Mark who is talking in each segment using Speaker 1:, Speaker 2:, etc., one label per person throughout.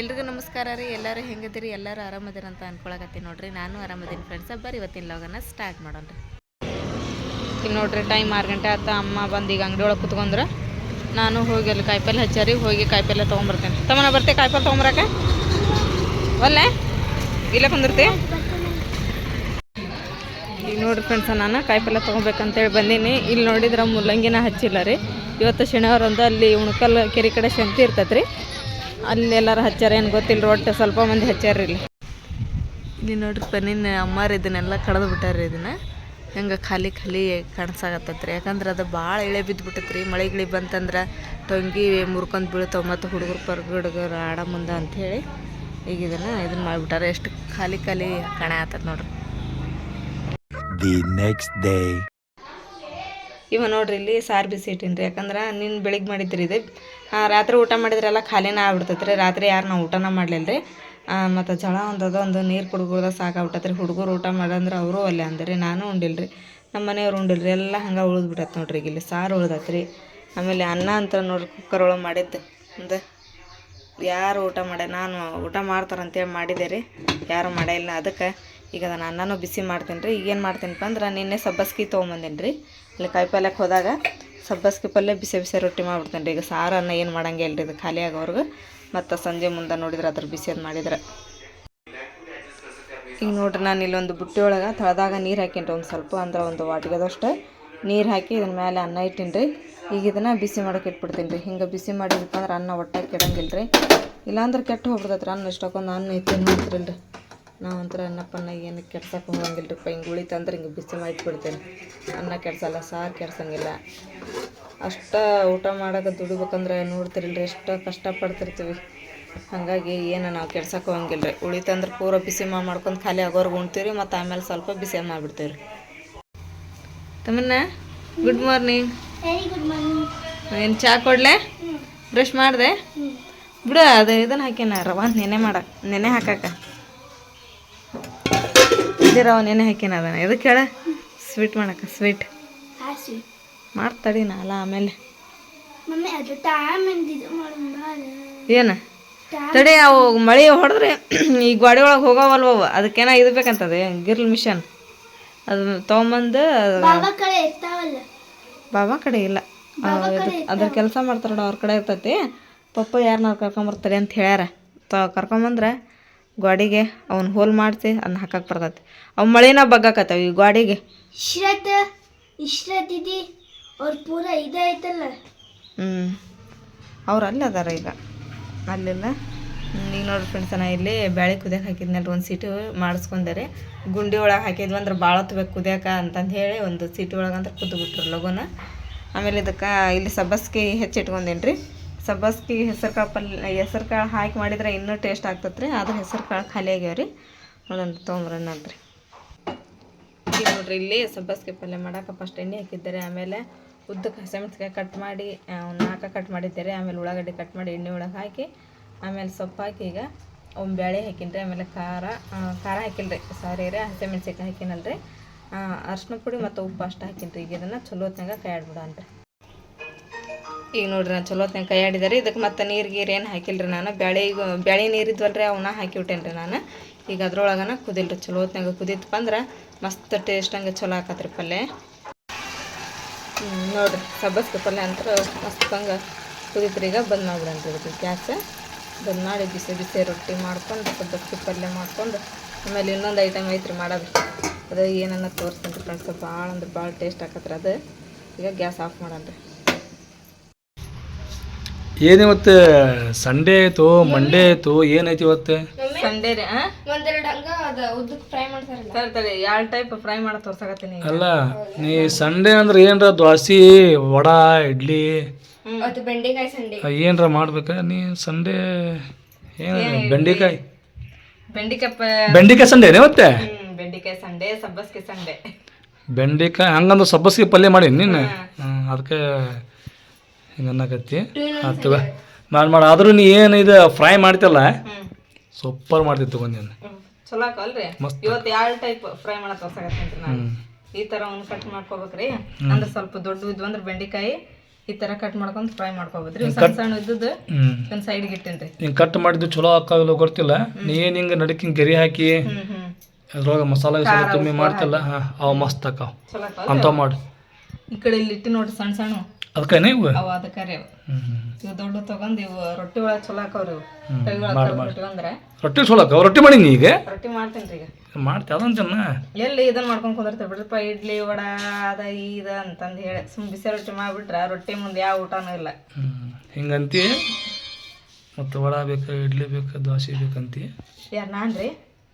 Speaker 1: ಎಲ್ರಿಗೂ ನಮಸ್ಕಾರ ರೀ. ಎಲ್ಲರೂ ಹೆಂಗದಿರಿ ಎಲ್ಲರೂ ಆರಾಮದಿರ ಅಂತ ಅನ್ಕೊಳಕತ್ತೀನಿ ನೋಡ್ರಿ. ನಾನು ಆರಾಮದೀನಿ ಫ್ರೆಂಡ್ಸ್ ಬರ್ರಿ ಇವತ್ತಿನ ಲೋಗನ ಸ್ಟಾರ್ಟ್ ಮಾಡೋಣ ಈಗ ನೋಡ್ರಿ ಟೈಮ್ ಆರು ಗಂಟೆ ಆತ. ಅಮ್ಮ ಬಂದು ಈಗ ಅಂಗಡಿ ಒಳಗೆ ಕುತ್ಕೊಂಡ್ರೆ. ನಾನು ಹೋಗಿ ಅಲ್ಲಿ ಕಾಯಿಪಲ್ಲೆ ಹಚ್ಚಾರಿ. ಹೋಗಿ ಕಾಯಿಪಲ್ಲೆ ತೊಗೊಂಬರ್ತೇನೆ. ತಮ್ಮನ ಬರ್ತೆ ಕಾಯಿಪಲ್ಲೆ ತೊಗೊಂಬರಕ? ಒಲ್ಲೆ? ಇಲ್ಲೇ ಕುಂದಿರ್ತಿ? ಈಗ ನೋಡ್ರಿ ಫ್ರೆಂಡ್ಸ ನಾನು ಕಾಯಿಪಲ್ಲೆ ತೊಗೊಬೇಕಂತೇಳಿ ಬಂದೀನಿ. ಇಲ್ಲಿ ನೋಡಿದ್ರೆ ಮುಲ್ಲಂಗಿನ ಹಚ್ಚಿಲ್ಲ ರೀ. ಇವತ್ತು ಶನಿವಾರ ಒಂದು ಅಲ್ಲಿ ಉಣಕಲ್ ಕೆರೆ ಕಡೆ ಶಂತಿ ಇರ್ತೈತೆ ರೀ ಅಲ್ಲಿ ಎಲ್ಲರ ಹಚ್ಚಾರ ಏನು ಗೊತ್ತಿಲ್ಲ ಒಟ್ಟು ಸ್ವಲ್ಪ ಮಂದಿ ಹಚ್ಚಾರ ಇಲ್ಲಿ. ಇಲ್ಲಿ ನೋಡ್ರಿ ಪನ್ನಿನ ಅಮ್ಮಾರ ಇದನ್ನೆಲ್ಲ ಕಡ್ದು ಬಿಟ್ಟಾರ ಇದನ್ನ. ಹೆಂಗೆ ಖಾಲಿ ಖಾಲಿ ಕಾಣಿಸಾಗತ್ತೈತ್ರಿ. ಯಾಕಂದ್ರೆ ಅದು ಭಾಳ ಎಳೆ ರೀ ಮಳೆ ಗಿಳಿ ಬಂತಂದ್ರೆ ಟೊಂಗಿ ಮುರ್ಕೊಂಡು ಬೀಳ್ತಾವೆ ಮತ್ತು ಹುಡುಗರು ಪರ್ಗ ಹುಡುಗರು ಆಡ ಮುಂದೆ ಅಂಥೇಳಿ ಈಗ ಇದನ್ನು ಇದನ್ನು ಮಾಡಿಬಿಟ್ಟಾರೆ. ಎಷ್ಟು ಖಾಲಿ ಖಾಲಿ ಕಣೆ ಆತದ ನೋಡ್ರಿ.
Speaker 2: ದಿ ನೆಕ್ಸ್ಟ್ ಡೇ
Speaker 1: ಇವ ನೋಡ್ರಿ ಇಲ್ಲಿ ಸಾರು ಬಿಸಿ ಇಟ್ಟಿನ್ರಿ. ರೀ ಯಾಕಂದ್ರೆ ನಿನ್ನ ಬೆಳಿಗ್ಗೆ ಮಾಡಿದ್ರಿ ಇದು. ರಾತ್ರಿ ಊಟ ಮಾಡಿದ್ರೆಲ್ಲ ಖಾಲಿನ ಆಗ್ಬಿಡ್ತೈತೆ ರೀ ರಾತ್ರಿ ಯಾರು ನಾವು ಊಟನ ಮಾಡಲಿಲ್ಲ ರೀ ಮತ್ತು ಜಳ ಒಂದದ ಒಂದು ನೀರು ಕುಡ್ಗುಳ್ದ ಸಾಕಾಗ್ಬಿಟ್ಟೈತೆ ರೀ ಹುಡುಗರು ಊಟ ಮಾಡಂದ್ರೆ ಅವರು ಅಲ್ಲೇ ಅಂದ್ರಿ, ನಾನು ಉಂಡಿಲ್ಲ ರೀ ನಮ್ಮ ಮನೆಯವ್ರು ಉಂಡಿಲ್ಲ ರೀ ಎಲ್ಲ ಹಂಗೆ ಉಳ್ದು ಬಿಟ್ಟೈತೆ ನೋಡ್ರಿ ಇಲ್ಲಿ. ಸಾರು ಉಳ್ದೈತೆ ರೀ ಆಮೇಲೆ ಅನ್ನ ಅಂತ ನೋಡ್ರಿ ಕುಕ್ಕರ್ ಒಳಗೆ ಮಾಡಿದ್ದು. ಒಂದು ಯಾರು ಊಟ ಮಾಡ್ಯ, ನಾನು ಊಟ ಮಾಡ್ತಾರಂತೇಳಿ ಮಾಡಿದೆ ರೀ. ಯಾರು ಇಲ್ಲ, ಅದಕ್ಕೆ ಈಗ ಅದನ್ನು ಅನ್ನನೂ ಬಿಸಿ ಮಾಡ್ತೀನಿ ರೀ ಈಗೇನು ಮಾಡ್ತೀನಪ್ಪ ಅಂದ್ರೆ, ನಿನ್ನೆ ಸಬ್ಬಸ್ಗಿ ತೊಗೊಂಬಂದೀನಿ ರೀ ಅಲ್ಲಿ ಕಾಯಿಪಲ್ಯಕ್ಕೆ ಹೋದಾಗ ಸಬ್ಬಸ್ಗಿ ಪಲ್ಯ ಬಿಸಿ ಬಿಸಿ ರೊಟ್ಟಿ ಮಾಡ್ಬಿಡ್ತೇನೆ ರೀ ಈಗ ಸಾರು ಅನ್ನ ಏನು ಮಾಡಂಗೆ ಇಲ್ಲ ರೀ ಇದು ಖಾಲಿ ಆಗೋರ್ಗೆ ಮತ್ತು ಸಂಜೆ ಮುಂದೆ ನೋಡಿದ್ರೆ ಅದ್ರ ಬಿಸಿದು ಮಾಡಿದ್ರೆ. ಈಗ ನೋಡ್ರಿ ನಾನು ಇಲ್ಲೊಂದು ಬುಟ್ಟಿ ಒಳಗೆ ತಳದಾಗ ನೀರು ಹಾಕೀನಿ ಒಂದು ಸ್ವಲ್ಪ, ಅಂದ್ರೆ ಒಂದು ವಾಟಿಗೆದಷ್ಟು ನೀರು ಹಾಕಿ ಇದನ್ನ ಮೇಲೆ ಅನ್ನ ಇಟ್ಟೀನಿ ರೀ ಈಗ ಇದನ್ನು ಬಿಸಿ ಮಾಡೋಕೆ ಇಟ್ಬಿಡ್ತೀನಿ ರೀ ಹಿಂಗೆ ಬಿಸಿ ಮಾಡಿದ್ರಪ್ಪ ಅಂದ್ರೆ ಅನ್ನ ಒಟ್ಟಾಗಿ ಕೆಡಂಗಿಲ್ಲ ರೀ ಇಲ್ಲಾಂದ್ರೆ ಕೆಟ್ಟು ಹೋಗ್ಬಿಡ್ತೈತೆ ಅನ್ನ ಇಷ್ಟಕ್ಕೊಂದು ಅನ್ನ ಇತ್ತು ಮಾಡ್ತಿರಲ್ಲ ರೀ ನಾವು ಒಂಥರ ಅನ್ನ ಏನು ಕೆಡ್ಸಕ್ಕೆ ಹೋಗಂಗಿಲ್ಲ ರೀ ಹಿಂಗೆ ಉಳಿತಂದ್ರೆ ಹಿಂಗೆ ಬಿಸಿ ಮಾಡಿ ಇಟ್ಬಿಡ್ತೇನೆ. ಅನ್ನ ಕೆಡ್ಸಲ್ಲ ಸಾರು ಕೆಡ್ಸಂಗಿಲ್ಲ. ಅಷ್ಟ ಊಟ ಮಾಡೋಕೆ ದುಡಿಬೇಕಂದ್ರೆ ನೋಡ್ತಿರಲ್ರಿ ಎಷ್ಟು ಕಷ್ಟಪಡ್ತಿರ್ತೀವಿ. ಹಾಗಾಗಿ ಏನು ನಾವು ಕೆಡ್ಸಕ್ಕೆ ಹೋಗಂಗಿಲ್ಲ ರೀ ಉಳಿತಂದ್ರೆ ಪೂರ ಬಿಸಿ ಮಾಡಿ ಮಾಡ್ಕೊಂಡು ಖಾಲಿ ಆಗೋರ್ಗೆ ಉಣ್ತೀವಿ ರೀ ಮತ್ತು ಆಮೇಲೆ ಸ್ವಲ್ಪ ಬಿಸಿ ಮಾಡಿಬಿಡ್ತೀವಿ ರೀ ತಮ್ಮನ್ನ ಗುಡ್ ಮಾರ್ನಿಂಗ್ ಏನು ಚಾ ಕೊಡಲೆ? ಬ್ರಷ್ ಮಾಡಿದೆ? ಬಿಡು ಅದು ಇದನ್ನು ಹಾಕ್ಯಾನ ರವಾ ನೆನೆ ಮಾಡಕ್ಕೆ ನೆನೆ ಹಾಕಕ್ಕೆ ಇದೇ ರವ ನೆನೆ ಹಾಕಿನ ಅದನ್ನ? ಇದಕ್ಕೆ ಹೇಳ ಸ್ವೀಟ್ ಮಾಡಕ್ಕೆ ಸ್ವೀಟ್ ಮಾಡ್ತಾಡಿ ನಾಲ ಆಮೇಲೆ. ಏನ? ತಡಿ ಅವು ಮಳೆ ಹೊಡೆದ್ರೆ ಈ ಗಾಡಿ ಒಳಗೆ ಹೋಗವಲ್ವ ಅದಕ್ಕೇನ ಇದು ಬೇಕಂತದೆ? ಗಿರ್ಲ್ ಮಿಷನ್. ಅದು ತೊಗೊಂಬಂದು
Speaker 3: ಬಾಬಾ ಕಡೆ
Speaker 1: ಇಲ್ಲ. ಅದ್ರ ಕೆಲಸ ಮಾಡ್ತಾರ ಅವ್ರ ಕಡೆ ಇರ್ತೈತಿ. ಪಪ್ಪ ಯಾರನ್ನ ಕರ್ಕೊಂಬರ್ತಾರೆ ಅಂತ ಹೇಳ್ಯಾರ. ತ ಕರ್ಕೊಂಬಂದ್ರೆ ಗಾಡಿಗೆ ಅವ್ನ ಹೋಲ್ ಮಾಡ್ತಿ ಅದನ್ನ ಹಾಕಕ್ಕೆ ಬರ್ತೈತಿ. ಅವ್ ಮಳೆನ ಬಗ್ಗಾಕತ್ತಾವ ಈ ಗಾಡಿಗೆ
Speaker 3: ಇಶ್ರತ್ ಇಶ್ರತ್ ಇದಿ ಅವ್ರ ಪೂರ ಇದಾಯ್ತಲ್ಲ
Speaker 1: ಹ್ಞೂ ಅವ್ರು ಅಲ್ಲಿ ಅದಾರ ಈಗ. ಅಲ್ಲಿಲ್ಲ ನೀವು ಈಗ ನೋಡ್ರಿ ಫ್ರೆಂಡ್ಸ್ ನಾ ಇಲ್ಲಿ ಬ್ಯಾಳಿ ಕುದಿಯಕ್ಕೆ ಹಾಕಿದ್ನಲ್ಲ ಒಂದು ಸೀಟು ಮಾಡಿಸ್ಕೊಂಡರೆ. ಗುಂಡಿ ಒಳಗೆ ಹಾಕಿದ್ವಿ ಅಂದ್ರೆ ಭಾಳ ಹೊತ್ತು ಕುದಿಯಕ್ಕೆ ಅಂತಂದು ಹೇಳಿ ಒಂದು ಸೀಟು ಒಳಗೆ ಅಂದ್ರೆ ಕುದ್ದು ಬಿಟ್ರು ಲಗುನ. ಆಮೇಲೆ ಇದಕ್ಕೆ ಇಲ್ಲಿ ಸಬ್ಬಸ್ಗೆ ಹೆಚ್ಚಿಟ್ಕೊಂಡೇನಿ ಸಬ್ಬಸ್ಗಿ ಹೆಸರು ಕಾಳು ಪಲ್ಯ ಹೆಸರು ಕಾಳು ಹಾಕಿ ಮಾಡಿದ್ರೆ ಇನ್ನೂ ಟೇಸ್ಟ್ ಆಗ್ತದೆ ರೀ ಆದ್ರೆ ಹೆಸರು ಕಾಳು ಖಾಲಿ ಆಗ್ಯಾವ ರೀ. ಒಂದೊಂದು ತೊಗೊಂಬರೋಣ ನೋಡ್ರಿ ಇಲ್ಲಿ ಸಬ್ಬಸ್ಗೆ ಪಲ್ಯ ಮಾಡಕ್ಕೆ ಫಸ್ಟ್ ಎಣ್ಣೆ ಹಾಕಿದ್ದಾರೆ. ಆಮೇಲೆ ಉದ್ದಕ್ಕೆ ಹಸಿಮೆಣ್ಸಿಕಾಯಿ ಕಟ್ ಮಾಡಿ ನಾಲ್ಕು ಕಟ್ ಮಾಡಿದ್ದಾರೆ. ಆಮೇಲೆ ಉಳ್ಳಾಗಡ್ಡೆ ಕಟ್ ಮಾಡಿ ಎಣ್ಣೆ ಒಳಗೆ ಹಾಕಿ, ಆಮೇಲೆ ಸೊಪ್ಪು ಹಾಕಿ ಈಗ ಒಂದು ಬೇಳೆ ಹಾಕಿನ್ರಿ ಆಮೇಲೆ ಖಾರ ಖಾರ ಹಾಕಿಲ್ರಿ ಸಾರಿ ರೀ ಹಸಿಮೆಣ್ಸಿಕಾಯಿ ಹಾಕಿನಲ್ರಿ. ಅರ್ಶಿನ ಪುಡಿ ಮತ್ತು ಉಪ್ಪು ಅಷ್ಟು ಹಾಕಿನ್ರಿ ಈಗ ಇದನ್ನು ಚಲೋ ಹೊತ್ನಾಗ ಕೈ ಆಡ್ಬಿಡನ್ರಿ ಈಗ ನೋಡ್ರಿ ನಾನು ಚಲೋ ಹೊತ್ನಾಗ ಕೈ ಆಡಿದಾರೆ ಇದಕ್ಕೆ ಮತ್ತೆ ನೀರು ಗೀರು ಏನು ಹಾಕಿಲ್ರಿ ನಾನು. ಬ್ಯಾಳೆ ಈಗ ಬ್ಯಾಳೆ ನೀರು ಇದ್ವಲ್ರಿ ಅವನ್ನ ಹಾಕಿಬಿಟ್ಟೇನ್ರಿ ನಾನು. ಈಗ ಅದ್ರೊಳಗನ ಕುದಿಲ್ರಿ ಚಲೋ ಹೊತ್ನಾಗ ಕುದಿತ್ತು ಅಂದ್ರೆ ಮಸ್ತ್ ಟೇಸ್ಟ್ ಹಂಗೆ ಚಲೋ ಆಕತ್ರಿ ಪಲ್ಯ. ನೋಡಿರಿ ಸಬ್ಬಸ್ಗೆ ಪಲ್ಯ ಅಂತ ಮಸ್ತ್ ಹಂಗೆ ಕುದಿತ್ರಿ. ಈಗ ಬಂದ್ ಮಾಡ್ಬಿಡಂತ ಇದಕ್ಕೆ ಗ್ಯಾಸ್. ಬಂದ್ ಮಾಡಿ ಬಿಸಿ ಬಿಸಿ ರೊಟ್ಟಿ ಮಾಡ್ಕೊಂಡು, ಸಬ್ಬಸ್ಗೆ ಪಲ್ಯ ಮಾಡ್ಕೊಂಡು, ಆಮೇಲೆ ಇನ್ನೊಂದು ಐಟಮ್ ಐತ್ರಿ ಮಾಡೋದು ಅದು ಏನನ್ನ ತೋರಿಸ್ತೀನಿ ಫ್ರೆಂಡ್ಸ್ ಭಾಳ ಅಂದ್ರೆ ಭಾಳ ಟೇಸ್ಟ್ ಆಕತ್ರಿ ಅದು. ಈಗ ಗ್ಯಾಸ್ ಆಫ್ ಮಾಡನ್ರಿ
Speaker 4: ಮತ್ತೆ ಸಂಡೇ ಆಯ್ತು ಮಂಡೇ ಆಯ್ತು ಏನೈತಿ ಇವತ್ತು?
Speaker 1: ಸಂಡೇ ರೀ
Speaker 3: ಒಂದೆರಡು ಹಂಗ ಅದ ಉದ್ದಕ್ಕೆ ಫ್ರೈ ಮಾಡ್ತಾರಲ್ಲ.
Speaker 1: ಸರಿ ಸರಿ ಎರಡು ಟೈಪ್ ಫ್ರೈ ಮಾಡಿ ತೋರ್ಸಕತ್ತೀನಿ
Speaker 4: ಅಲ್ಲ ನೀ ಸಂಡೇ ಅಂದ್ರೆ ಏನ್ರ ದ್ವಾಸಿ ವಡ ಇಡ್ಲಿ?
Speaker 3: ಅದು ಬೆಂಡೆಕಾಯಿ ಸಂಡೆ
Speaker 4: ಆ, ಏನ್ರ ಮಾಡ್ಬೇಕ? ನೀ ಸಂಡೇ ಏನು ಬೆಂಡೆಕಾಯಿ?
Speaker 1: ಬೆಂಡಿಕಾಯಿ ಪ
Speaker 4: ಬೆಂಡೆಕಾಯಿ ಸಂಡೇ ಇವತ್ತೆ
Speaker 1: ಹ್ಮ್, ಬೆಂಡಿಕಾಯಿ ಸಂಡೆ ಸಬ್ಬಸ್ಗೆ ಸಂಡೆ
Speaker 4: ಬೆಂಡೆಕಾಯಿ ಹಂಗಂದ್ರೆ ಸಬ್ಬಸ್ಗೆ ಪಲ್ಯ ಮಾಡಿ ನೀನು ಅದಕ್ಕೆ ಹಿಂಗೆ ಅನ್ನಕತ್ತಿ. ಆತು ಮಾಡಿ ಮಾಡಿ ಆದರೂ ನೀ ಏನು ಇದು ಫ್ರೈ ಮಾಡ್ತಿಲ್ಲ ಸೂಪರ್ ಮಾಡ್ತಿ ತಗೊಂಡು ನೀನು.
Speaker 1: ಚಲೋ. ಇವತ್ತು ಎರಡು ಟೈಪ್ ಫ್ರೈ ಮಾಡೋ ತೋರ್ಸಕತ್ತೀನಿ ನಾನು. ಈ ತರ ಒಂದು ಕಟ್ ಮಾಡ್ಕೋಬೇಕ್ರಿ. ಅಂದ್ರೆ ಸ್ವಲ್ಪ ದೊಡ್ಡ ಇದ್ವು ಅಂದ್ರೆ ಬೆಂಡೆಕಾಯಿ ಈ ತರ ಕಟ್ ಮಾಡ್ಕೊಂಡು ಫ್ರೈ ಮಾಡ್ಕೋಬೋದ್ರಿ ಇವ್ ಸಣ್ಣ ಸಣ್ಣ ಇದ್ದದ್ದು ಒಂದು ಸೈಡ್ಗೆ ಇಟ್ಟೇನ್ರಿ.
Speaker 4: ಹಿಂಗೆ ಕಟ್ ಮಾಡಿದ್ದು ಚಲೋ ಹಾಕಾಗಲ್ಲ ಗೊತ್ತಿಲ್ಲ. ನೀ ಏನು ಹಿಂಗೆ ನಡಕ್ಕೆ ಗರಿ ಹಾಕಿ ಅದ್ರೊಳಗೆ ಮಸಾಲೆ ತುಂಬಿ ಮಾಡ್ತಿಲ್ಲ ಹಾಂ ಅವು ಮಸ್ತ್
Speaker 1: ಅಕ್ಕ.
Speaker 4: ಅಂಥವು ಮಾಡಿ.
Speaker 1: ಈ ಕಡೆ ಇಲ್ಲಿ ಇಟ್ಟು ನೋಡ್ರಿ ಸಣ್ಣ ಸಣ್ಣ.
Speaker 4: ಅದಕ್ಕೇನೆ ಇವು
Speaker 1: ಅವ ರೀ ಅವು.
Speaker 4: ಹ್ಞೂ ಹ್ಞೂ
Speaker 1: ಇವು ದೊಡ್ಡ ತಗೊಂಡ್ ಇವು ರೊಟ್ಟಿ ಒಳಗೆ ಚಲೋ ಹಾಕವ್ರಿ ಇವು. ಕೈ ಒಳಗ್ ಇಟ್ಕೊಂಡ್ರೆ
Speaker 4: ರೊಟ್ಟಿ ಚಲೋ ರೊಟ್ಟಿ ಮಾಡೀನಿ ಈಗ?
Speaker 1: ರೊಟ್ಟಿ ಮಾಡ್ತೇನ್ರಿ ಈಗ.
Speaker 4: ಮಾಡ್ತಿ ಅದೊಂದು ಜನ
Speaker 1: ಎಲ್ಲಿ ಇದನ್ನ ಮಾಡ್ಕೊಂಡು ಕುಂದಿರ್ತೀವಿ ಬಿಡ್ರಿಪ್ಪ ಇಡ್ಲಿ ವಡ ಅದ ಇದ ಅಂತಂದು ಹೇಳಿ. ಸುಮ್ ಬಿಸಿ ರೊಟ್ಟಿ ಮಾಡಿಬಿಟ್ರೆ ರೊಟ್ಟಿ ಮುಂದೆ ಯಾವ ಊಟನೂ ಇಲ್ಲ.
Speaker 4: ಹ್ಞೂ ಹಿಂಗಂತಿ? ಮತ್ತು ವಡ ಬೇಕು ಇಡ್ಲಿ ಬೇಕು ದೋಸೆ ಬೇಕಂತಿ?
Speaker 1: ನಾನು ರೀ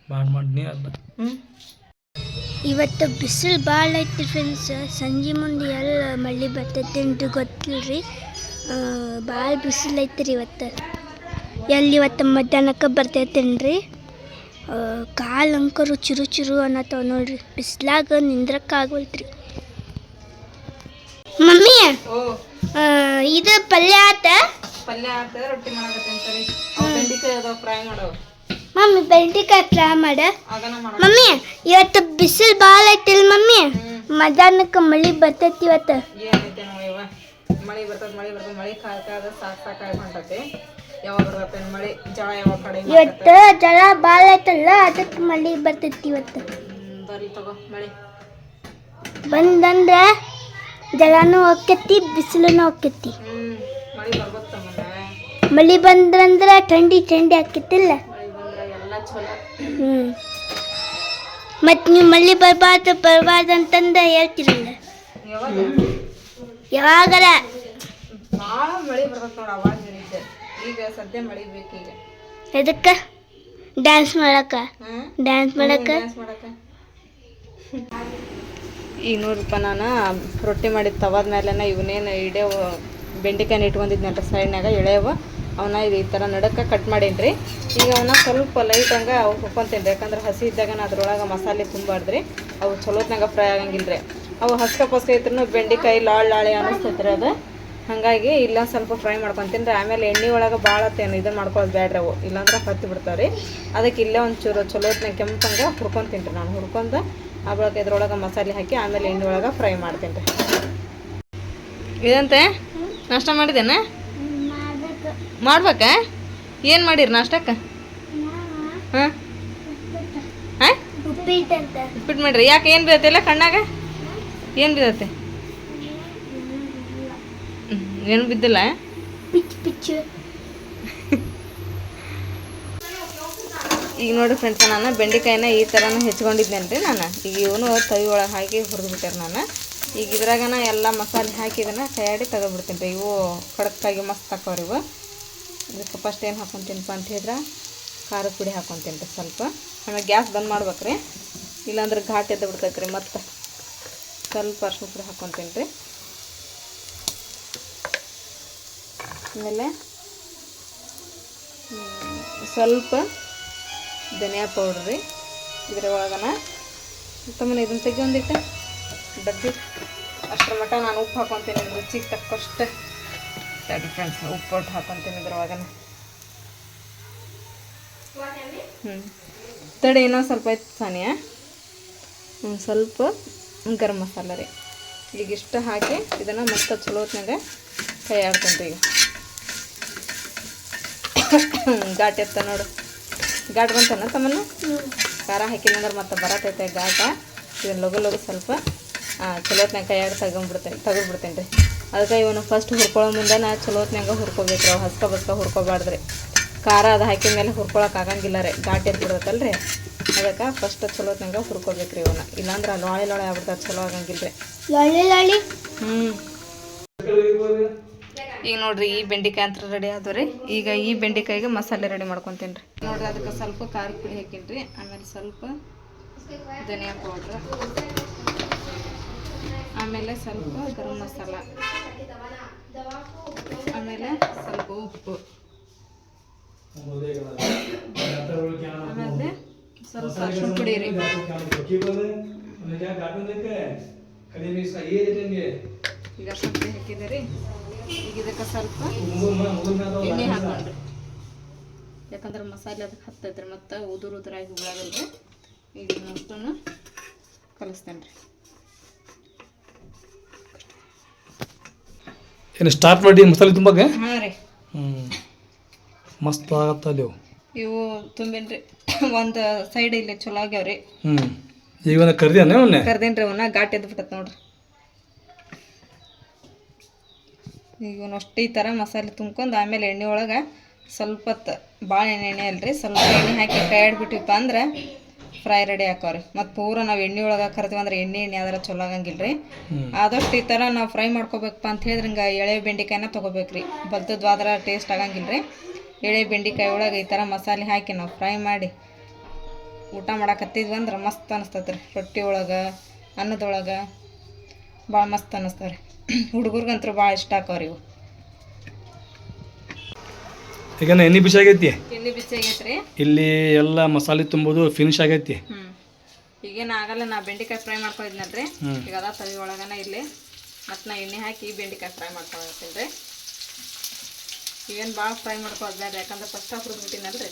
Speaker 4: ಮಾಡಿ ಮಾಡಿ ನೀ ಅಲ್ಲ
Speaker 1: ಹ್ಮ್.
Speaker 3: ಇವತ್ತು ಬಿಸಿಲು ಭಾಳ ಐತಿ ಫ್ರೆಂಡ್ಸ್ ಸಂಜೆ ಮುಂದೆ ಎಲ್ಲ ಮಳೆ ಬರ್ತೈತೆ ಅಂತ ಗೊತ್ತಿಲ್ರಿ? ಭಾಳ ಬಿಸಿಲು ರೀ ಇವತ್ತು. ಎಲ್ಲಿ ಇವತ್ತು ಮಧ್ಯಾಹ್ನಕ್ಕೆ ಬರ್ತೈತೇನ್ರಿ? ಕಾಲು ಅಂಕರು ಚುರು ಚುರು ಅನ್ನತ್ತವ ನೋಡ್ರಿ. ಬಿಸಿಲಾಗ ನಿಂದ್ರಕ್ಕಾಗೋಲ್ತ್ರಿ. ಮಮ್ಮಿ ಇದು ಪಲ್ಯ ಆತ?
Speaker 1: ಪಲ್ಯ ಆತ ರೊಟ್ಟಿ ಅದಾವ ಫ್ರೈ ಮಾಡವ್.
Speaker 3: ಮಮ್ಮಿ ಬೆಂಡೆಕಾಯಿ ಫ್ರೈ ಮಾಡ. ಮಮ್ಮಿ ಇವತ್ತು ಬಿಸಿಲು ಭಾಳ ಐತಿಲ್ ಮಮ್ಮಿ. ಮಧ್ಯಾಹ್ನಕ್ಕೆ ಮಳೆ ಬರ್ತೈತಿ ಇವತ್ತು.
Speaker 1: ಮಳಿ ಬರ್ತದ ಮಳಿ ಬರ್ತದ ಮಳಿ ಕಾದ ಸಾಕ್ ಸಾಕಾಗಿ ಹೊಂಟತಿ. ಯಾವಾಗ ಬರ್ತೈತೆ ಮಳಿ? ಜಳ ಯಾವಾಗ ಕಡಿಮೆ
Speaker 3: ಇವತ್ತು ಜಲ ಭಾಳ ಐತಲ್ಲ ಅದಕ್ಕೆ ಮಳಿ ಬರ್ತೈತಿ ಇವತ್ತು.
Speaker 1: ಬರ್ಲಿ ತಗೋ ಮಳಿ.
Speaker 3: ಬಂದಂದ್ರೆ ಜಲನೂ ಹೋಗ್ತೈತಿ ಬಿಸಿಲುನು ಹೋಗ್ತೈತಿ.
Speaker 1: ಮಳಿ ಬರ್ಬೇಕು
Speaker 3: ಮಳೆ ಬಂದ್ರಂದ್ರೆ ಥಂಡಿ ಥಂಡಿ
Speaker 1: ಎಲ್ಲ ಚಲೋ.
Speaker 3: ಹ್ಞೂ ಮತ್ತು ನೀವು ಮಳೆ ಬರಬಾರ್ದು ಬರಬಾರ್ದು ಅಂತಂದ ಹೇಳ್ತಿರಲ್ಲ
Speaker 1: ಯಾವಾಗ?
Speaker 3: ಯಾವಾಗರ?
Speaker 1: ಭಾಳ ಮಳಿ ಬರ್ತೈತೆ ನೋಡ ಅವಾಗ ಹೇಳಿದ್ದೆ. ಈಗ ಸದ್ಯ ಮಳಿ ಬೇಕೀಗ
Speaker 3: ಎದಕ್ಕೆ? ಡ್ಯಾನ್ಸ್ ಮಾಡಕ್ಕ? ಡ್ಯಾನ್ಸ್ ಮಾಡಕ್ಕ?
Speaker 1: ಈಗ ನೋಡ್ರಿಪ್ಪ ನಾನು ರೊಟ್ಟಿ ಮಾಡಿದ ತವಾದ ಮೇಲೆನ ಇವನೇನು ಇಡೇ ಬೆಂಡೆಕಾಯಿ ಇಟ್ಕೊಂಡಿದ್ನಲ್ಲ ಸೈಡ್ನಾಗ ಎಳೆಯವ. ಅವನ್ನ ಇದು ಈ ಥರ ನಡಕ್ಕೆ ಕಟ್ ಮಾಡೀನಿ ಈಗ ಅವನ್ನ ಸ್ವಲ್ಪ ಲೈಟ್ ಹಂಗೆ ಅವು ಹುಕ್ಕೊಂತೀನಿ ರೀ ಯಾಕಂದ್ರೆ ಹಸಿ ಇದ್ದಾಗ ಅದ್ರೊಳಗೆ ಮಸಾಲೆ ತುಂಬಾರ್ದ್ರಿ. ಅವು ಚಲೋತ್ನಾಗ ಫ್ರೈ ಆಗಂಗಿಲ್ಲ ರೀ ಅವು ಹಸ್ಕ ಪಸ್ಕ ಇದ್ರೂ ಬೆಂಡೆಕಾಯಿ ಲಾಳ್ ಲಾಳೆ ಅನ್ನಿಸ್ತೈತೆ ರೀ ಅದು. ಹಾಗಾಗಿ ಇಲ್ಲ ಸ್ವಲ್ಪ ಫ್ರೈ ಮಾಡ್ಕೊತೀನಿ ರೀ ಆಮೇಲೆ ಎಣ್ಣೆ ಒಳಗೆ ಭಾಳ ತೇನು ಇದನ್ನು ಮಾಡ್ಕೊಳ್ಳೋದು ಬೇಡ್ರಿ ಅವು. ಇಲ್ಲಾಂದ್ರೆ ಹತ್ತಿ ಬಿಡ್ತಾವೆ ರೀ ಅದಕ್ಕೆ ಇಲ್ಲೇ ಒಂದು ಚೂರು ಚಲೋತ್ನಾಗ ಕೆಂಪಂಗೆ ಹುರ್ಕೊಂತೀನಿ ರೀ ನಾನು. ಹುರ್ಕೊಂಡು ಆ ಬಳಕ ಇದ್ರೊಳಗೆ ಮಸಾಲೆ ಹಾಕಿ ಆಮೇಲೆ ಎಣ್ಣೆ ಒಳಗೆ ಫ್ರೈ ಮಾಡ್ತೀನಿ ರೀ ಇದಂತೆ? ನಾಷ್ಟ ಮಾಡಿದೇನ ಮಾಡ್ಬೇಕಾ ಏನು ಮಾಡಿರಿ ನಾಷ್ಟಕ್ಕೆ? ಹಾಂ? ಹಾಂ? ಉಪ್ಪಿಟ್ಟು ಮಾಡ್ರಿ. ಯಾಕೆ ಏನು ಬೀಳತ್ತಿಲ್ಲ ಕಣ್ಣಾಗ? ಏನು ಬೀಳತ್ತೆ? ಏನು ಬಿದ್ದಿಲ್ಲ ಈಗ ನೋಡಿ ಫ್ರೆಂಡ್ಸ್ ನಾನು ಬೆಂಡೆಕಾಯಿನ ಈ ಥರನೂ ಹೆಚ್ಕೊಂಡಿದ್ದೇನೆ ರೀ ನಾನು. ಈಗ ಇವನು ತವಿ ಒಳಗೆ ಹಾಕಿ ಹುರಿದ್ಬಿಟ್ಟೆ ನಾನು. ಈಗ ಇದ್ರಾಗನ ಎಲ್ಲ ಮಸಾಲೆ ಹಾಕಿ ಇದನ್ನು ಕೈಯಾಡಿ ತೆಗೆದ್ಬಿಡ್ತೀನಿ ರೀ ಇವು ಖಡಕ್ಕಾಗಿ ಮಸ್ತ್ ಹಾಕೋರಿ ಇವು. ಇದಕ್ಕೆ ಫಸ್ಟ್ ಏನು ಹಾಕೊತೀನಪ್ಪ ಅಂತ ಹೇಳಿದ್ರೆ ಖಾರದ ಪುಡಿ ಹಾಕೊತೀನಿ ರೀ ಸ್ವಲ್ಪ. ಆಮೇಲೆ ಗ್ಯಾಸ್ ಬಂದ್ ಮಾಡ್ಬೇಕು ರೀ ಇಲ್ಲಾಂದ್ರೆ ಘಾಟ್ ಎದ್ದು ಬಿಡ್ತೈತೆ ರೀ ಮತ್ತು ಸ್ವಲ್ಪ ಅರ್ಶಿನ ಪುಡಿ ಹಾಕೊತೀನಿ ರೀ ಆಮೇಲೆ ಸ್ವಲ್ಪ ಧನಿಯಾ ಪೌಡ್ರ್ ರೀ. ಇದ್ರ ಒಳಗನ ತಮ್ಮನೆ ಇದನ್ನ ತೆಗಿಯೊಂದಿಟ್ಟು ಡಬ್ಬಿ ಅಷ್ಟರ ಮಟ್ಟ ನಾನು ಉಪ್ಪು ಹಾಕೊತೀನಿ ರುಚಿಗೆ ತಕ್ಕಷ್ಟು ತಡಿ ಫ್ರೆಂಡ್ಸ್ ಉಪ್ಪು ಒಟ್ಟು ಇದ್ರೊಳಗನ. ಹ್ಞೂ ತಡೆ, ಇನ್ನೊಂದು ಸ್ವಲ್ಪ ಇತ್ತು ಸಾನಿಯಾ. ಹ್ಞೂ ಸ್ವಲ್ಪ ಗರಂ ಮಸಾಲ ರೀ. ಈಗ ಇಷ್ಟು ಹಾಕಿ ಇದನ್ನು ಮತ್ತೆ ಚಲೋ ಹೊತ್ನಾಗ ಕೈ ರೀ ಈಗ. ಘಾಟ್ ಎತ್ತ ನೋಡು. ಘಾಟ್ ಬಂತಾನ ತಮ್ಮನ್ನು? ಖಾರ ಹಾಕಿನಂದ್ರೆ ಮತ್ತೆ ಬರತೈತೆ ಘಾಟ. ಇದನ್ನ ಲಗು ಲಗು ಸ್ವಲ್ಪ ಚಲೋತ್ನಾಗ ಕೈಯಾಗ ತಗೊಂಡ್ಬಿಡ್ತೇನೆ ತೆಗೆದ್ಬಿಡ್ತೇನೆ ರೀ ಅದಕ್ಕೆ ಇವನು ಫಸ್ಟ್ ಹುರ್ಕೊಳ್ಳೋ ಮುಂದೆ ನಾ ಚಲೋತ್ನಾಗ ಹುರ್ಕೋಬೇಕು ರೀ ಅವು ಹಸ್ಕ ಬಸ್ಕ ಹುರ್ಕೋಬಾರ್ದ್ರಿ. ಖಾರ ಅದು ಹಾಕಿದ ಮೇಲೆ ಹುರ್ಕೊಳಕ್ಕೆ ಆಗಂಗಿಲ್ಲ ರೀ ಘಾಟ್ ಬಿಡ್ತೈತಲ್ಲ ರೀ ಅದಕ್ಕೆ ಫಸ್ಟ್ ಚಲೋತ್ನಾಗ ಹುರ್ಕೋಬೇಕು ರೀ ಇವನ್ನ. ಇಲ್ಲಾಂದ್ರೆ ಲೋಳೆ ಲೋಳೆ ಆಗ್ಬಿಡ್ತಾರೆ ಚಲೋ ಆಗಂಗಿಲ್ಲ ರೀ. ಹ್ಞೂ ಈಗ ನೋಡ್ರಿ ಈ ಬೆಂಡೆಕಾಯಿ ಅಂತ ರೆಡಿ ಆದವು ರೀ. ಈಗ ಈ ಬೆಂಡಿಕಾಯಿಗೆ ಮಸಾಲೆ ರೆಡಿ ಮಾಡ್ಕೊತೀನಿ ರೀ. ನೋಡ್ರಿ ಅದಕ್ಕೆ ಸ್ವಲ್ಪ ಖಾರ ಪುಡಿ ಹಾಕಿನ್ರಿ. ಆಮೇಲೆ ಸ್ವಲ್ಪ ಧನಿಯಾ ಪೌಡ್ರ್ ಆಮೇಲೆ ಸ್ವಲ್ಪ ಗರಂ ಮಸಾಲ. ಆಮೇಲೆ ಸ್ವಲ್ಪ ಉಪ್ಪು. ಆಮೇಲೆ ಸ್ವಲ್ಪ ಅರ್ಶಿನ ಪುಡಿ ರೀ. ಈಗ ಅರ್ಶಿನ ಪುಡಿ ರೀ. ಈಗ ಇದಕ್ಕೆ ಸ್ವಲ್ಪ ಎಣ್ಣೆ ಹಾಕೊಂಡ್ರಿ. ಯಾಕಂದ್ರೆ ಮಸಾಲೆ ಅದಕ್ಕೆ ಹತ್ತೈತ್ರಿ ಮತ್ತು ಉದುರು ಉದುರಾಗಿ ಉಳ್ಳಾಗಲ್ರಿ ಈಗ ಅಷ್ಟನ್ನು ಕಲಿಸ್ತೇನೆ ರೀ
Speaker 4: ಏನು ಸ್ಟಾರ್ಟ್ ಮಾಡಿ ಮಸಾಲೆ ತುಂಬಕ್ಕೆ
Speaker 1: ಹಾಂ ರೀ.
Speaker 4: ಹ್ಞೂ ಮಸ್ತ್ ಆಗತ್ತಲ್ಲ ಇವು
Speaker 1: ಇವು ತುಂಬೇನ್ರಿ. ಒಂದು ಸೈಡ್ ಇಲ್ಲಿ ಚಲೋ ಆಗ್ಯಾವ್ರಿ
Speaker 4: ಹ್ಞೂ ಈಗ ಒಂದು ಕರ್ದಿಯಾನೆ ಅವನ್ನೇ
Speaker 1: ಕರ್ದೇನ್ರಿ ಅವನ್ನ ಘಾಟ್ ಎದ್ದು ಬಿಟ್ಟತ್ ನೋಡ್ರಿ. ಈಗ ಇವನ್ ಅಷ್ಟು ಈ ಥರ ಮಸಾಲೆ ತುಂಬ್ಕೊಂಡು ಆಮೇಲೆ ಎಣ್ಣೆ ಒಳಗೆ ಸ್ವಲ್ಪ ಭಾಳ ಎಣ್ಣೆ ಎಣ್ಣೆ ಅಲ್ರಿ. ಸ್ವಲ್ಪ ಎಣ್ಣೆ ಹಾಕಿ ಕೈ ಆಡ್ಬಿಟ್ಟಿವಪ್ಪ ಅಂದ್ರೆ ಫ್ರೈ ರೆಡಿ ಹಾಕೋರಿ. ಮತ್ತು ಪೂರ ನಾವು ಎಣ್ಣೆ ಒಳಗೆ ಹಾಕರ್ತೀವಿ ಅಂದ್ರೆ ಎಣ್ಣೆ ಎಣ್ಣೆ ಆದ್ರೆ ಚಲೋ ಆಗಂಗಿಲ್ರಿ. ರೀ ಆದಷ್ಟು ಈ ಥರ ನಾವು ಫ್ರೈ ಮಾಡ್ಕೋಬೇಕಪ್ಪ ಅಂತ ಹೇಳಿದ್ರೆ ಹಿಂಗೆ ಎಳೆ ಬೆಂಡೆಕಾಯಿನ ತೊಗೋಬೇಕ್ರಿ. ಆದ್ರೆ ಟೇಸ್ಟ್ ಆಗಂಗಿಲ್ರಿ. ರೀ ಎಳೆ ಬೆಂಡೆಕಾಯಿ ಒಳಗೆ ಈ ಥರ ಮಸಾಲೆ ಹಾಕಿ ನಾವು ಫ್ರೈ ಮಾಡಿ ಊಟ ಮಾಡಕತ್ತಿದ್ವಿ ಅಂದ್ರೆ ಮಸ್ತ್ ಅನಿಸ್ತತ್ರಿ. ರೀ ರೊಟ್ಟಿ ಒಳಗೆ ಅನ್ನದೊಳಗೆ ಭಾಳ ಮಸ್ತ್ ಅನಿಸ್ತಾವೆ ರೀ ಹುಡುಗರ್ಗಂತೂ ಭಾಳ ಇಷ್ಟ ಆಕವ್ರಿ ಇವು.
Speaker 4: ಈಗ ಎಣ್ಣೆ ಬಿಸಿ ಆಗೈತಿ?
Speaker 1: ಎಣ್ಣೆ ಬಿಸಿ
Speaker 4: ಇಲ್ಲಿ ಎಲ್ಲ ಮಸಾಲೆ ತುಂಬುದು ಫಿನಿಶ್ ಆಗೈತಿ.
Speaker 1: ಈಗೇನ ಈಗೇನು ಆಗಲ್ಲ ನಾ ಬೆಂಡೆಕಾಯಿ ಫ್ರೈ ಮಾಡ್ಕೊಂಡಿದ್ನಲ್ರಿ ಈಗ ಅದ ತವಿ ಒಳಗನ ಇಲ್ಲಿ ಮತ್ತು ನಾ ಎಣ್ಣೆ ಹಾಕಿ ಬೆಂಡೆಕಾಯಿ ಫ್ರೈ ಮಾಡ್ಕೊಳತ್ತೀನಿ ರೀ. ಇವೇನು ಭಾಳ ಫ್ರೈ ಮಾಡ್ಕೊಳ್ಬೇಡ ಬೇಡ ಯಾಕಂದ್ರೆ ಫಸ್ಟ್ ಹುರಿದ್ಬಿಟ್ಟಿನಲ್ರಿ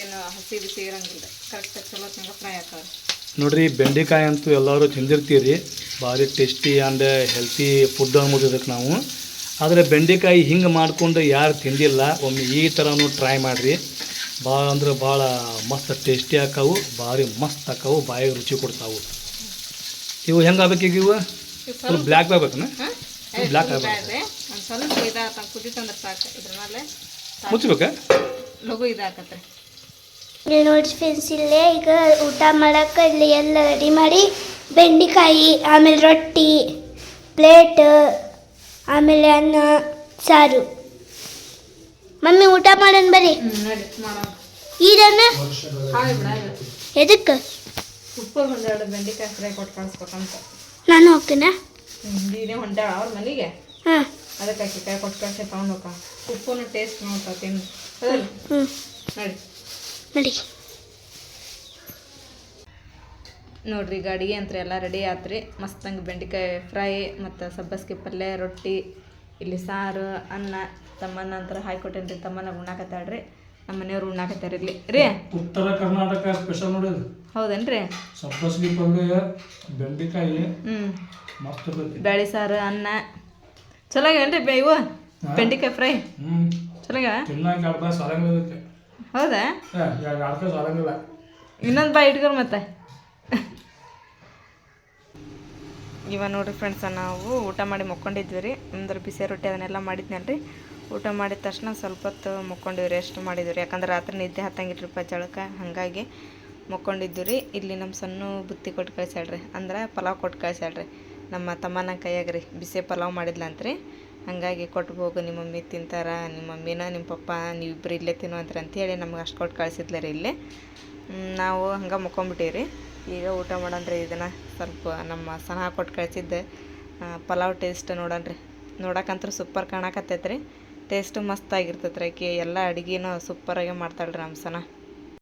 Speaker 1: ಏನು ಹಸಿ ಬಿಸಿ ಇರಂಗಿಲ್ಲ ಕರೆಕ್ಟಾಗಿ ಚಲೋ ತಿಂಗ ಫ್ರೈ ಆಗ್ತಾವೆ
Speaker 4: ನೋಡ್ರಿ ಬೆಂಡೆಕಾಯಿ ಅಂತೂ ಎಲ್ಲರೂ ತಿಂದಿರ್ತೀರಿ. ಭಾರಿ ಟೇಸ್ಟಿ ಆ್ಯಂಡ್ ಹೆಲ್ತಿ ಫುಡ್ ಅನ್ಬೋದು ಇದಕ್ಕೆ ನಾವು. ಆದರೆ ಬೆಂಡೆಕಾಯಿ ಹಿಂಗೆ ಮಾಡಿಕೊಂಡು ಯಾರು ತಿಂದಿಲ್ಲ. ಒಮ್ಮೆ ಈ ಥರನೂ ಟ್ರೈ ಮಾಡಿರಿ. ಭಾಳ ಅಂದ್ರೆ ಭಾಳ ಮಸ್ತ್ ಟೇಸ್ಟಿ ಆಕಾವು ಭಾರಿ ಮಸ್ತ್ ಹಾಕವು ಬಾಯಿಗೆ ರುಚಿ ಕೊಡ್ತಾವು. ಇವು ಹೆಂಗೆ ಆಗ್ಬೇಕೀಗ ಇವು? ಸ್ವಲ್ಪ ಬ್ಲ್ಯಾಕ್ ಆಗ್ಬೇಕನ? ಬ್ಲ್ಯಾಕ್ ಆಗ್ಬೇಕು
Speaker 1: ಸ್ವಲ್ಪ ಇದಾತ ಕುದಿತಂದ್ರೆ ಸಾಕು. ಇದ್ರ ಮೇಲೆ
Speaker 4: ಮುಚ್ಚಬೇಕಾ
Speaker 1: ಲಘು ಇದಾಕತ್ರಿ
Speaker 3: ಇಲ್ಲಿ ನೋಡಿ ಫ್ರೆಂಡ್ಸ್ ಇಲ್ಲೇ ಈಗ ಊಟ ಮಾಡಕ್ಕೆ ಇಲ್ಲಿ ಎಲ್ಲ ರೆಡಿ ಮಾಡಿ ಬೆಂಡೆಕಾಯಿ ಆಮೇಲೆ ರೊಟ್ಟಿ ಪ್ಲೇಟ್ ಆಮೇಲೆ ಅನ್ನ ಸಾರು. ಮಮ್ಮಿ ಊಟ ಮಾಡೋಣ ಬರ್ರಿ ಈರನ್ನ ಎದಕ್ಕೆ?
Speaker 1: ಉಪ್ಪು ಒಂದೆರಡು ಬೆಂಡೆಕಾಯಿ ಫ್ರೈ ಕೊಟ್ಟು ಕಳಿಸ್ಬೇಕಂತ.
Speaker 3: ನಾನು ಹೋಗ್ತೇನೆ.
Speaker 1: ನೀನೇ ಹೊಂಟಾಳ ಅವ್ರ ಮನೆಗೆ?
Speaker 3: ಹಾಂ.
Speaker 1: ಅದಕ್ಕೆ ಕೊಟ್ಟು ಕಳಿಸಿ ತಗೊಂಡು ಹೋಗ. ಉಪ್ಪುನು ಟೇಸ್ಟ್ ನೋಡ್ತಾ ತಿನ್ನು
Speaker 3: ಹ್ಞೂ
Speaker 1: ನೋಡಿ.
Speaker 3: ನಡಿ.
Speaker 1: ನೋಡ್ರಿ ಈಗ ಅಡುಗೆ ಅಂತ ಎಲ್ಲ ರೆಡಿ ಆತ್ರಿ. ಮಸ್ತಂಗೆ ಬೆಂಡೆಕಾಯಿ ಫ್ರೈ ಮತ್ತು ಸಬ್ಬಸ್ಗೆ ಪಲ್ಯ ರೊಟ್ಟಿ ಇಲ್ಲಿ ಸಾರು ಅನ್ನ ತಮ್ಮನ ಅಂತಾರೆ ಹಾಕೊಟ್ಟೇನಿ ರೀ ತಮ್ಮನ ಉಣ್ಣಾಕತ್ತಾಳ್ರಿ. ನಮ್ಮ ಮನೆಯವ್ರು ಉಣ್ಣಾಕತ್ತಾರ ಇಲ್ಲಿ. ರೀ?
Speaker 4: ಉತ್ತರ ಕರ್ನಾಟಕ ಸ್ಪೆಷಲ್ ನೋಡಿದ್ರು
Speaker 1: ಹೌದೇನ್ರಿ?
Speaker 4: ಸಬ್ಬಸ್ಗೆ ಪಲ್ಯ ಬೆಂಡೆಕಾಯಿ
Speaker 1: ಹ್ಞೂ
Speaker 4: ಮಸ್ತ್
Speaker 1: ಬೇಳೆ ಸಾರು ಅನ್ನ. ಚಲೋ ಬೇವು ಬೇ ಇವು? ಬೆಂಡೆಕಾಯಿ ಫ್ರೈ
Speaker 4: ಹ್ಞೂ
Speaker 1: ಚಲೋ ಹೌದಾ? ಇನ್ನೊಂದು ಬಾ ಇಟ್ಕೊರ್ ಮತ್ತೆ. ಇವಾಗ ನೋಡ್ರಿ ಫ್ರೆಂಡ್ಸ್ ನಾವು ಊಟ ಮಾಡಿ ಮಕ್ಕೊಂಡಿದ್ವಿ ರೀ. ಅಂದ್ರೆ ಬಿಸಿ ರೊಟ್ಟಿ ಅದನ್ನೆಲ್ಲ ಮಾಡಿದ್ನಲ್ರಿ ಊಟ ಮಾಡಿದ ತಕ್ಷಣ ಸ್ವಲ್ಪ ಹೊತ್ತು ಮಕ್ಕೊಂಡಿವಿ ರೆಸ್ಟ್ ಮಾಡಿದ್ವಿ ರೀ. ಯಾಕಂದ್ರೆ ರಾತ್ರಿ ನಿದ್ದೆ ಹತ್ತಂಗಿಟ್ರಿಪ್ಪ ಜಳಕ. ಹಾಗಾಗಿ ಮಕ್ಕೊಂಡಿದ್ದು ರೀ. ಇಲ್ಲಿ ನಮ್ಮ ಸಣ್ಣ ಬುತ್ತಿ ಕೊಟ್ಟು ಕಳ್ಸ್ಯಾಳ್ರಿ ಅಂದ್ರೆ ಪಲಾವ್ ಕೊಟ್ಟು ಕಳ್ಸ್ಯಾಳ್ರಿ ನಮ್ಮ ತಮ್ಮನ ಕೈಯಾಗ ರೀ. ಬಿಸಿ ಪಲಾವ್ ಮಾಡಿದ್ಲಂತ್ರಿ ಹಾಗಾಗಿ ಹೋಗು, ನಿಮ್ಮ ಮಮ್ಮಿ ತಿಂತಾರ, ನಿಮ್ಮ ಮಮ್ಮಿನ, ನಿಮ್ಮ ಪಪ್ಪ ನೀವಿಬ್ಬರು ಇಲ್ಲೇ ತಿನ್ನುವಂತ್ರಿ ಅಂತೇಳಿ ನಮ್ಗೆ ಅಷ್ಟು ಕೊಟ್ಟು ಕಳಿಸಿದ್ಲ ರೀ ಇಲ್ಲಿ. ನಾವು ಹಂಗೆ ಮುಕ್ಕೊಂಬಿಟ್ಟೀವಿ ಈಗ ಊಟ ಮಾಡೋಣ್ರಿ, ಇದನ್ನು ಸ್ವಲ್ಪ ನಮ್ಮ ಸನ ಕೊಟ್ಟು ಕಳಿಸಿದ್ದೆ. ಪಲಾವ್ ಟೇಸ್ಟ್ ನೋಡೋಣ ರೀ ನೋಡೋಕ್ಕಂತೂ ಸೂಪರ್ ಕಾಣಕತ್ತೈತೆ ರೀ ಟೇಸ್ಟು ಮಸ್ತ್ ಆಗಿರ್ತೈತೆ ರೀ ಆಕೆ. ಎಲ್ಲ ಅಡುಗೆನೂ ಸೂಪರಾಗೆ ಮಾಡ್ತಾಳೆ ರೀ ನಮ್ಮ ಸನ